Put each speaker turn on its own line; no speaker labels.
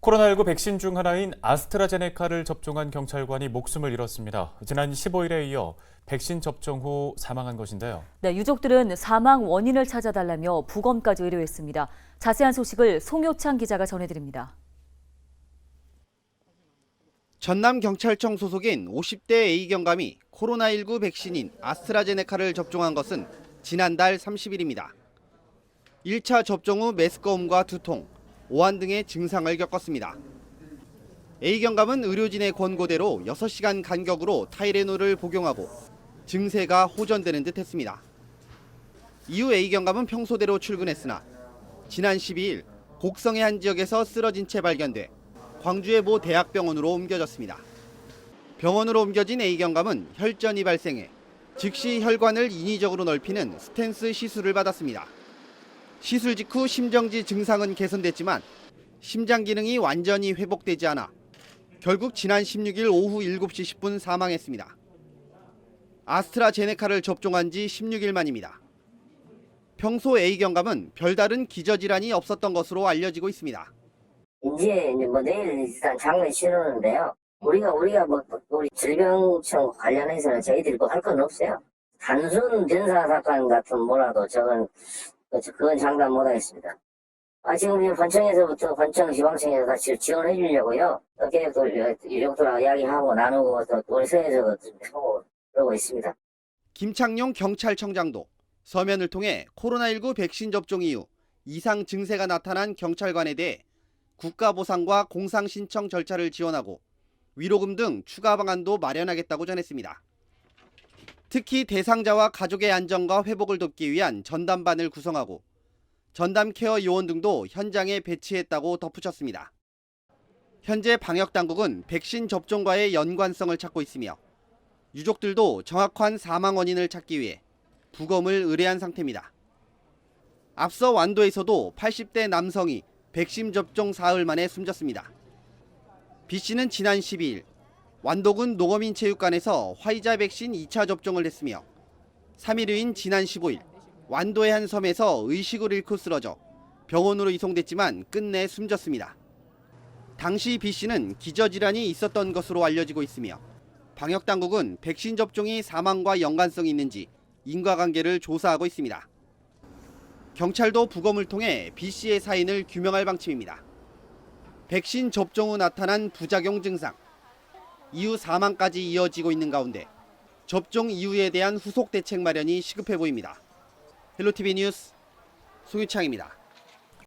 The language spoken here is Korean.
코로나19 백신 중 하나인 아스트라제네카를 접종한 경찰관이 목숨을 잃었습니다. 지난 15일에 이어 백신 접종 후 사망한 것인데요.
네, 유족들은 사망 원인을 찾아달라며 부검까지 의뢰했습니다. 자세한 소식을 송효창 기자가 전해드립니다.
전남경찰청 소속인 50대 A 경감이 코로나19 백신인 아스트라제네카를 접종한 것은 지난달 30일입니다. 1차 접종 후 메스꺼움과 두통, 오한 등의 증상을 겪었습니다. A 경감은 의료진의 권고대로 6시간 간격으로 타이레놀을 복용하고 증세가 호전되는 듯 했습니다. 이후 A 경감은 평소대로 출근했으나 지난 12일 곡성의 한 지역에서 쓰러진 채 발견돼 광주의 모 대학병원으로 옮겨졌습니다. 병원으로 옮겨진 A 경감은 혈전이 발생해 즉시 혈관을 인위적으로 넓히는 스텐스 시술을 받았습니다. 시술 직후 심정지 증상은 개선됐지만 심장 기능이 완전히 회복되지 않아 결국 지난 16일 오후 7시 10분 사망했습니다. 아스트라제네카를 접종한 지 16일 만입니다. 평소 A 경감은 별다른 기저질환이 없었던 것으로 알려지고 있습니다.
이제 뭐 내일 일단 장례 치르는데요. 우리가 우리가 뭐 우리 질병청 관련해서는 저희들이 뭐 할 건 없어요. 단순 변사 사건 같은 뭐라도 저건 그건 장담 못하겠습니다. 아 지금 이 관청에서부터 관청 지방청에서 다 지- 지원해 주려고요. 계획도 유족들하고 이야기하고 나누고 또좀 하고 그러고 있습니다.
김창룡 경찰청장도 서면을 통해 코로나19 백신 접종 이후 이상 증세가 나타난 경찰관에 대해 국가보상과 공상신청 절차를 지원하고 위로금 등 추가 방안도 마련하겠다고 전했습니다. 특히 대상자와 가족의 안정과 회복을 돕기 위한 전담반을 구성하고 전담 케어 요원 등도 현장에 배치했다고 덧붙였습니다. 현재 방역 당국은 백신 접종과의 연관성을 찾고 있으며 유족들도 정확한 사망 원인을 찾기 위해 부검을 의뢰한 상태입니다. 앞서 완도에서도 80대 남성이 백신 접종 사흘 만에 숨졌습니다. B 씨는 지난 12일 완도군 노거민 체육관에서 화이자 백신 2차 접종을 했으며 3일 후인 지난 15일 완도의 한 섬에서 의식을 잃고 쓰러져 병원으로 이송됐지만 끝내 숨졌습니다. 당시 B 씨는 기저질환이 있었던 것으로 알려지고 있으며 방역 당국은 백신 접종이 사망과 연관성이 있는지 인과관계를 조사하고 있습니다. 경찰도 부검을 통해 B 씨의 사인을 규명할 방침입니다. 백신 접종 후 나타난 부작용 증상, 이후 사망까지 이어지고 있는 가운데 접종 이후에 대한 후속 대책 마련이 시급해 보입니다. 헬로티비 뉴스 송유창입니다.